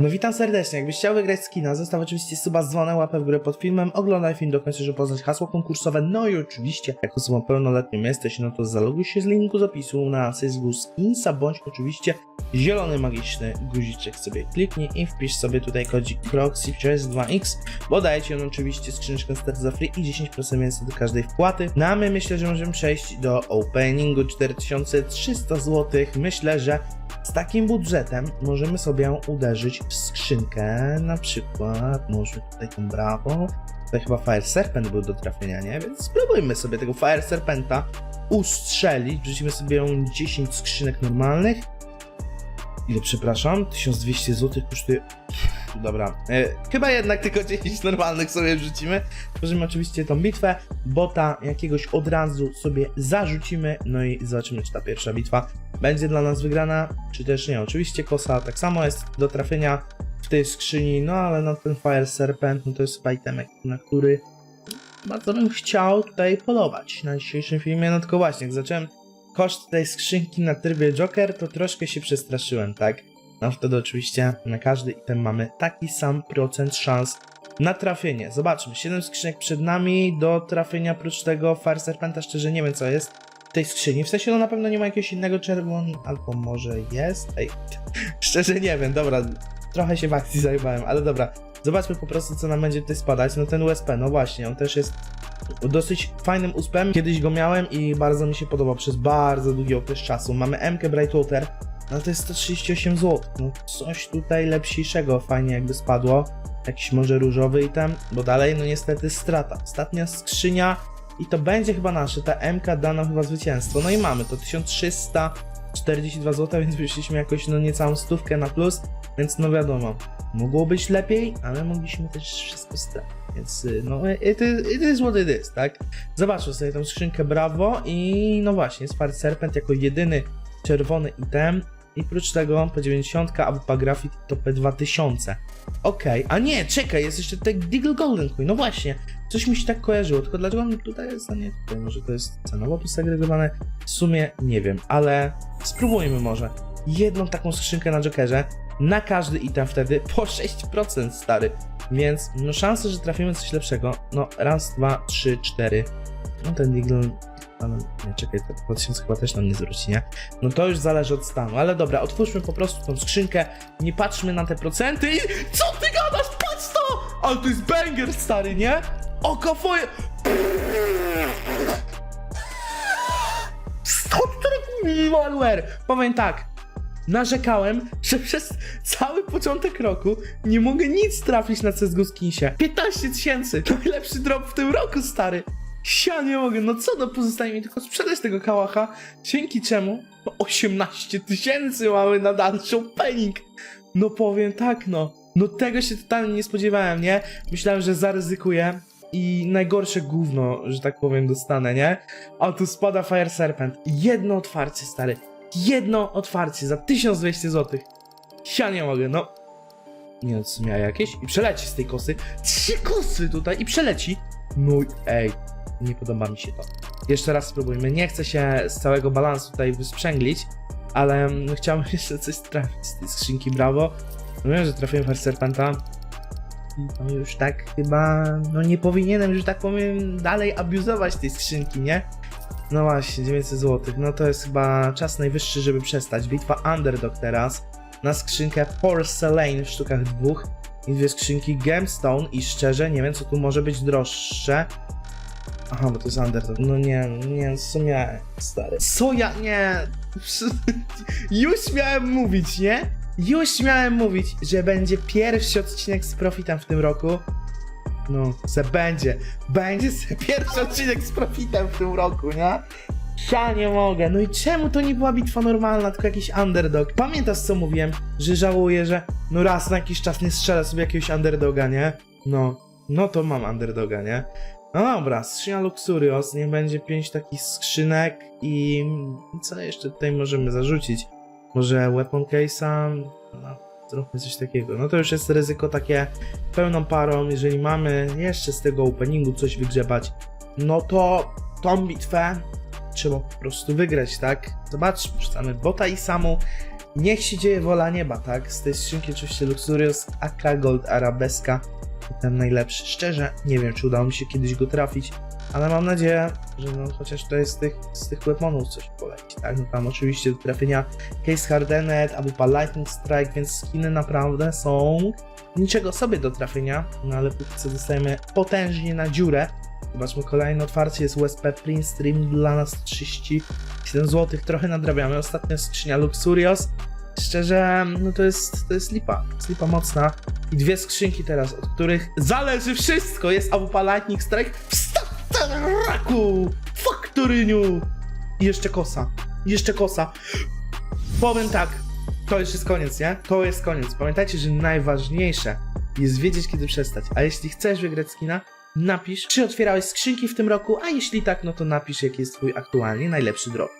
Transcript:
No witam serdecznie, jakbyś chciał wygrać skina, zostaw oczywiście suba z łapę w górę pod filmem, oglądaj film do końca, żeby poznać hasło konkursowe, no i oczywiście, jak osobą pełnoletnią jesteś, no to zaloguj się z linku z opisu na CSGO Skinsa, bądź oczywiście zielony magiczny guziczek sobie kliknij i wpisz sobie tutaj kodzik Proxy przez 2x, bo daje ci on oczywiście skrzyneczkę start free i 10% więcej do każdej wpłaty. No a my myślę, że możemy przejść do openingu. 4300 zł, myślę, że z takim budżetem możemy sobie uderzyć w skrzynkę, na przykład może tutaj tą brawo, tutaj chyba Fire Serpent był do trafienia, nie? Więc spróbujmy sobie tego Fire Serpenta ustrzelić, wrzucimy sobie 10 skrzynek normalnych. Ile przepraszam? 1200 zł kosztuje... Dobra, e, chyba jednak tylko 10 normalnych sobie wrzucimy. Tworzymy oczywiście tą bitwę, bota jakiegoś od razu sobie zarzucimy, no i zobaczymy, czy ta pierwsza bitwa będzie dla nas wygrana, czy też nie. Oczywiście kosa tak samo jest do trafienia w tej skrzyni, no ale no ten Fire Serpent, no to jest chyba itemek, na który bardzo bym chciał tutaj polować na dzisiejszym filmie, no tylko właśnie, jak zacząłem koszt tej skrzynki na trybie Joker, to troszkę się przestraszyłem, tak? No wtedy oczywiście na każdy item mamy taki sam procent szans na trafienie. Zobaczmy, 7 skrzynek przed nami, do trafienia oprócz tego Fire Serpenta szczerze nie wiem co jest w tej skrzyni. W sensie no na pewno nie ma jakiegoś innego czerwon, albo może jest? Ej, szczerze nie wiem, dobra, trochę się w akcji zajmowałem, ale dobra. Zobaczmy po prostu co nam będzie tutaj spadać. No ten USP, no właśnie, on też jest dosyć fajnym uspem. Kiedyś go miałem i bardzo mi się podobał przez bardzo długi okres czasu. Mamy MK Brightwater, no to jest 138 zł. No coś tutaj lepszego fajnie jakby spadło. Jakiś może różowy item, bo dalej no niestety strata. Ostatnia skrzynia i to będzie chyba nasze. Ta MK da nam chyba zwycięstwo. No i mamy to 1342 zł, więc wyszliśmy jakoś no niecałą stówkę na plus. Więc no wiadomo, mogło być lepiej, ale mogliśmy też wszystko stracić. Więc y, no it is, it is what it is, tak? Zobaczmy sobie tą skrzynkę Bravo i no właśnie, Spart Serpent jako jedyny czerwony item. I prócz tego P90, AWP Graffiti to P2000. Okej, a nie, czekaj, jest jeszcze ten Deagle Golden Coin. No właśnie, coś mi się tak kojarzyło, tylko dlaczego on tutaj jest, a nie tutaj? Może to jest cenowo posegregowane? W sumie nie wiem, ale spróbujmy może. Jedną taką skrzynkę na Jokerze, na każdy item wtedy po 6% stary. Więc no szanse, że trafimy coś lepszego. No raz, dwa, trzy, cztery. No ten Deagle... Nie, czekaj, to 2000 chyba też nam nie zwróci, nie? No to już zależy od stanu, ale dobra, otwórzmy po prostu tą skrzynkę, nie patrzmy na te procenty i... Co ty gadasz? Patrz to! Ale to jest banger, stary, nie? Oko twoje... 104 malware! Powiem tak, narzekałem, że przez cały początek roku nie mogę nic trafić na CSGO Skinsie. 15 tysięcy! Najlepszy drop w tym roku, stary! Ja nie mogę, no co no pozostaje mi tylko sprzedać tego kałacha, dzięki czemu no 18 tysięcy mamy na dalszy opening. No powiem tak, no. No tego się totalnie nie spodziewałem, nie? Myślałem, że zaryzykuję i najgorsze gówno, że tak powiem, dostanę, nie? A tu spada Fire Serpent. Jedno otwarcie, stary. Jedno otwarcie za 1200 zł. Ja nie mogę, no. Nie co miała jakieś? I przeleci z tej kosy. Trzy kosy tutaj i przeleci. No ej, nie podoba mi się to. Jeszcze raz spróbujmy. Nie chcę się z całego balansu tutaj wysprzęglić, ale mm, chciałbym jeszcze coś trafić z tej skrzynki, brawo. No wiem, że trafiłem Fire Serpenta. No już tak chyba, no nie powinienem, że tak powiem, dalej abuzować tej skrzynki, nie? No właśnie, 900 zł. No to jest chyba czas najwyższy, żeby przestać. Bitwa Underdog teraz. Na skrzynkę Porcelain w sztukach dwóch. I dwie skrzynki Gemstone. I szczerze, nie wiem co tu może być droższe. Aha, bo to jest Underdog. No nie, nie, co miałem, stary. Co ja, nie. Już miałem mówić, nie? Już miałem mówić, że będzie pierwszy odcinek z profitem w tym roku. No, se będzie. Będzie se pierwszy odcinek z profitem w tym roku, nie? Ja nie mogę. No i czemu to nie była bitwa normalna, tylko jakiś underdog? Pamiętasz co mówiłem? Że żałuję, że no raz na jakiś czas nie strzelę sobie jakiegoś underdoga, nie? No, no to mam underdoga, nie? No dobra, skrzynia Luxurios, niech będzie pięć takich skrzynek i co jeszcze tutaj możemy zarzucić? Może weapon case'a? No, trochę coś takiego. No to już jest ryzyko takie pełną parą. Jeżeli mamy jeszcze z tego openingu coś wygrzebać, no to tą bitwę trzeba po prostu wygrać, tak? Zobaczmy, rzucamy bota i samu. Niech się dzieje wola nieba, tak? Z tej skrzynki oczywiście Luxurious, AK Gold Arabeska, ten najlepszy. Szczerze, nie wiem, czy udało mi się kiedyś go trafić, ale mam nadzieję, że no, chociaż to jest z tych, z tych weaponów coś poleci, tak? No tam oczywiście do trafienia Case Hardenet, Abupa Lightning Strike, więc skiny naprawdę są niczego sobie do trafienia, no ale póki co dostajemy potężnie na dziurę. Zobaczmy kolejne otwarcie, jest USP Print Stream dla nas 37 zł, trochę nadrabiamy. Ostatnia skrzynia Luxurious. Szczerze, no to jest, to jest lipa, to jest lipa mocna. I dwie skrzynki teraz, od których zależy wszystko. Jest AWP Lightning Strike w staraku, faktoryniu. I jeszcze kosa, I jeszcze kosa. Powiem tak, to już jest koniec, nie? To jest koniec. Pamiętajcie, że najważniejsze jest wiedzieć, kiedy przestać. A jeśli chcesz wygrać skina, napisz, czy otwierałeś skrzynki w tym roku, a jeśli tak, no to napisz, jaki jest twój aktualnie najlepszy drop.